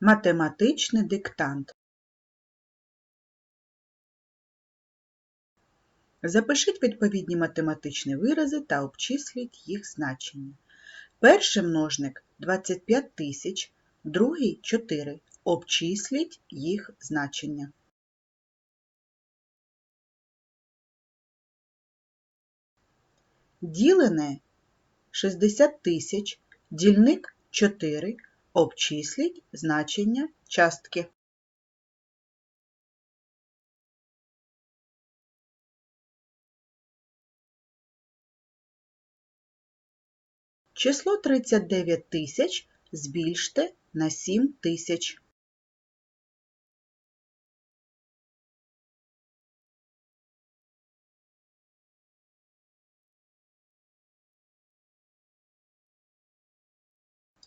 Математичний диктант. Запишіть відповідні математичні вирази та обчисліть їх значення. Перший множник 25 тисяч, другий 4. Обчисліть їх значення. Ділене 60 тисяч, дільник 4. Обчисліть значення частки. Число 39 тисяч збільште на 7 тисяч.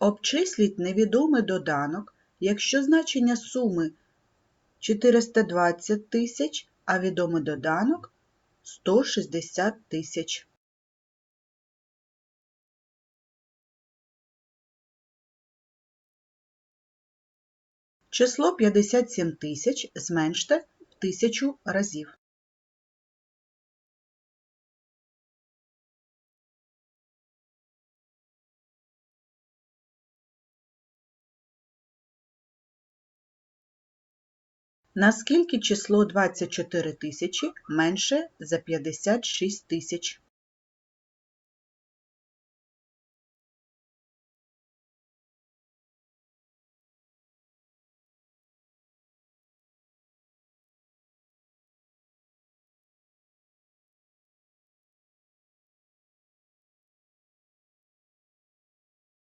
Обчисліть невідомий доданок, якщо значення суми 420 тисяч, а відомий доданок 160 тисяч. Число 57 тисяч зменште в тисячу разів. Наскільки число 24 тисячі менше за 56 тисяч?